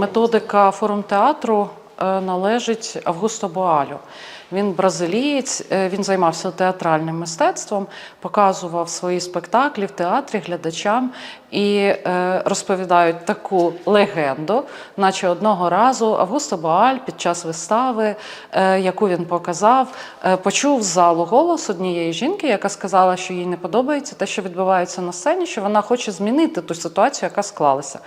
Методика форум театру е, належить Августо Боалю. Він бразилієць, е, він займався театральним мистецтвом, показував свої спектаклі в театрі глядачам і е, розповідають таку легенду, наче одного разу Августо Боаль під час вистави, яку він показав, почув з залу голос однієї жінки, яка сказала, що їй не подобається те, що відбувається на сцені, що вона хоче змінити ту ситуацію, яка склалася.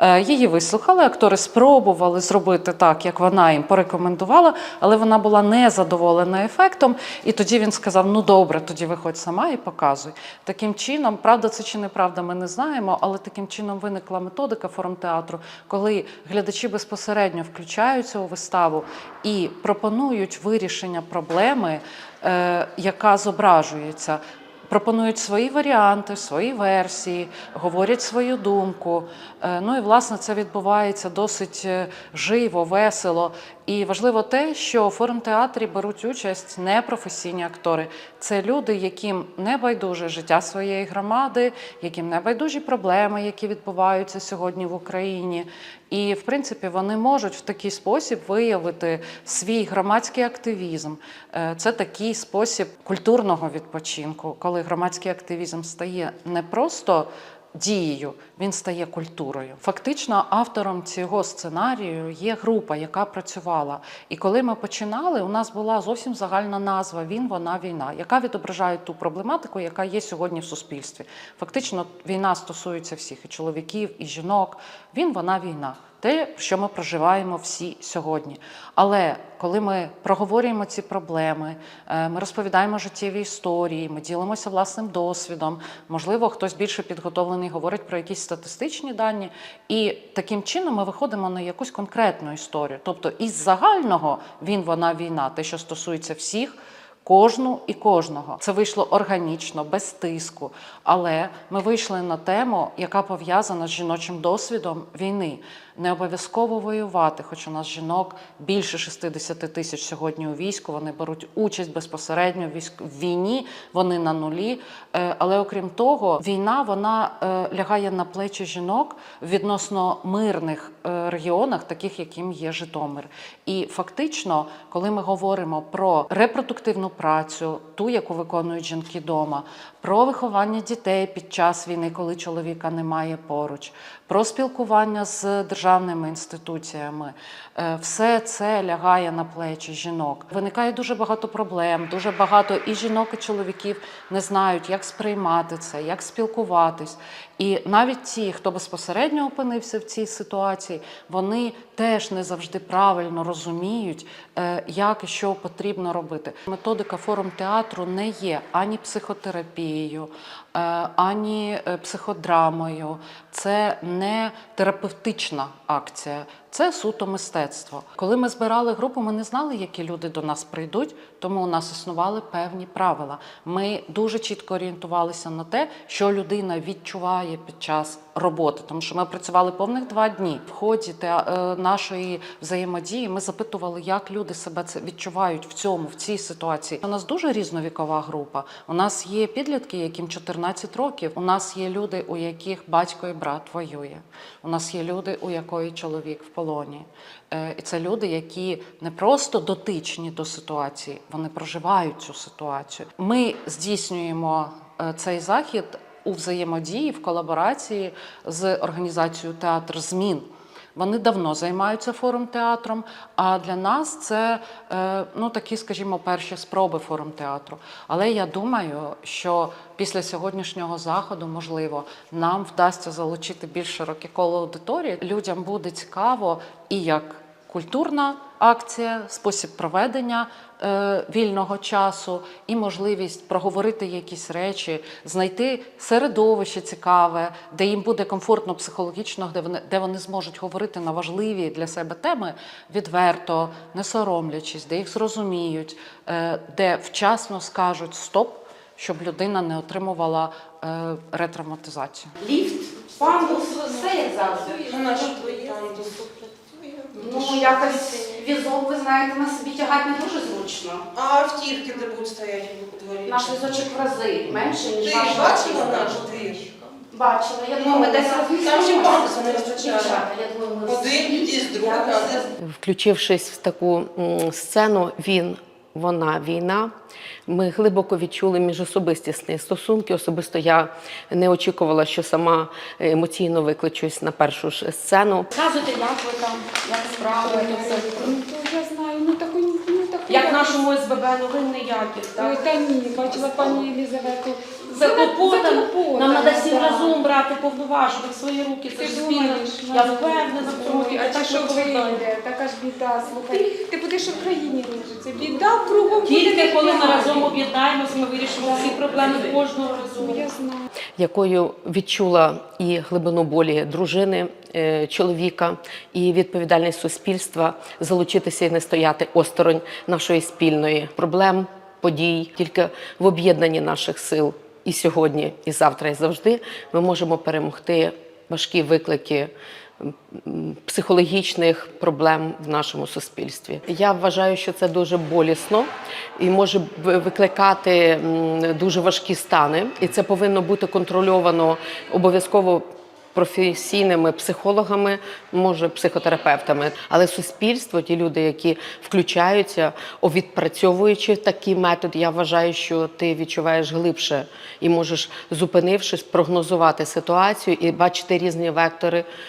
Е, Її вислухали, актори спробували зробити так, як вона їм порекомендувала, але вона була не задоволена ефектом. І тоді він сказав: Ну добре, тоді виходь сама і показуй. Таким чином, правда, це чи неправда, ми не знаємо, але таким чином виникла методика форм театру, коли глядачі безпосередньо включаються у виставу і пропонують вирішення проблеми, е, яка зображується. Пропонують свої варіанти, свої версії, говорять свою думку. Е, Ну і власне це відбувається досить е, живо, весело. І важливо те, що у форум-театрі беруть участь непрофесійні актори. Це люди, яким не байдуже життя своєї громади, яким не байдужі проблеми, які відбуваються сьогодні в Україні. І, в принципі, вони можуть в такий спосіб виявити свій громадський активізм. Е, Це такий спосіб культурного відпочинку, коли громадський активізм стає не просто дією, він стає культурою. Фактично, автором цього сценарію є група, яка працювала. І коли ми починали, у нас була зовсім загальна назва Він, вона, війна, яка відображає ту проблематику, яка є сьогодні в суспільстві. Фактично, війна стосується всіх і чоловіків, і жінок. Він, вона, війна. Те, що ми проживаємо всі сьогодні. Але коли ми проговорюємо ці проблеми, е, ми розповідаємо життєві історії, ми ділимося власним досвідом. Можливо, хтось більше підготовлений говорить про якісь статистичні дані, і таким чином ми виходимо на якусь конкретну історію. Тобто, із загального він, вона, війна, те, що стосується всіх. Кожну і кожного це вийшло органічно, без тиску. Але ми вийшли на тему, яка пов'язана з жіночим досвідом війни. Не обов'язково воювати, хоч у нас жінок більше 60 тисяч сьогодні у війську. Вони беруть участь безпосередньо в війні. Вони на нулі. Е, Але окрім того, війна вона е, лягає на плечі жінок в відносно мирних е, регіонах, таких яким є Житомир. І фактично, коли ми говоримо про репродуктивну працю, ту, яку виконують жінки вдома, про виховання дітей під час війни, коли чоловіка немає поруч, про спілкування з державними інституціями, е, все це лягає на плечі жінок. Виникає дуже багато проблем, дуже багато і жінок, і чоловіків не знають, як сприймати це, як спілкуватись. І навіть ті, хто безпосередньо опинився в цій ситуації, вони теж не завжди правильно розуміють, е, як і що потрібно робити. Методика форум театру не є ані психотерапією, е, ані психодрамою. Це не терапевтична акція. Це суто мистецтво. Коли ми збирали групу, ми не знали, які люди до нас прийдуть, тому у нас існували певні правила. Ми дуже чітко орієнтувалися на те, що людина відчуває під час роботи, тому що ми працювали повних два дні. В ході е, нашої взаємодії ми запитували, як люди себе це відчувають в цьому, в цій ситуації. У нас дуже різновікова група. У нас є підлітки, яким 14 років. У нас є люди, у яких батько і брат воює. У нас є люди, у якої чоловік в полоні. Е, І це люди, які не просто дотичні до ситуації, вони проживають цю ситуацію. Ми здійснюємо е, цей захід у взаємодії, в колаборації з організацією Театр Змін. Вони давно займаються форум театром. А для нас це е, ну такі, скажімо, перші спроби форум театру. Але я думаю, що після сьогоднішнього заходу, можливо, нам вдасться залучити більш широке коло аудиторії. Людям буде цікаво і як культурна акція, спосіб проведення е, вільного часу і можливість проговорити якісь речі, знайти середовище цікаве, де їм буде комфортно психологічно, де вони, де вони зможуть говорити на важливі для себе теми відверто, не соромлячись, де їх зрозуміють, е, де вчасно скажуть стоп, щоб людина не отримувала е, ретравматизацію. Ліфт, пандус, все як завжди. Наш пандус. Ну, якось візок, ви знаєте, на собі тягати не дуже зручно. А автівки де будуть стояти у дворі? Наш візочок в рази менше, ніж Ти ваш бачила наш двір? Бачила, я думаю, ми десь там ще пандуса не вистачає. Дівчата, я думаю, ми Один із другого, Я Включившись в таку м, сцену, він, вона, війна. Ми глибоко відчули міжособистісні стосунки. Особисто я не очікувала, що сама емоційно викличусь на першу ж сцену. Розказуйте, як ви там, як справи, то все. Я знаю, ну таку. Як нашому СББ новин ніяких, Ой, так? та ні, бачила пані Єлізавету. Заклопотана. Заклопотана, Нам треба всім разом брати повноваження в свої руки. Це Ти ж спільно. думаєш, Я ну, впевнена в цьому. ой, А так що вийде? Така ж біда, слухай. Ти будеш в країні рушиться. Біда кругом. Тільки коли ми разом об'єднаємося, ми вирішимо всі проблеми кожного разу. Ну, Я знаю. якою відчула і глибину болі дружини, чоловіка, і відповідальність суспільства залучитися і не стояти осторонь нашої спільної проблем, подій. Тільки в об'єднанні наших сил і сьогодні, і завтра, і завжди ми можемо перемогти важкі виклики. Психологічних проблем в нашому суспільстві я вважаю, що це дуже болісно і може викликати дуже важкі стани, і це повинно бути контрольовано обов'язково професійними психологами, може психотерапевтами. Але суспільство, ті люди, які включаються, відпрацьовуючи такий метод, я вважаю, що ти відчуваєш глибше і можеш, зупинившись, прогнозувати ситуацію і бачити різні вектори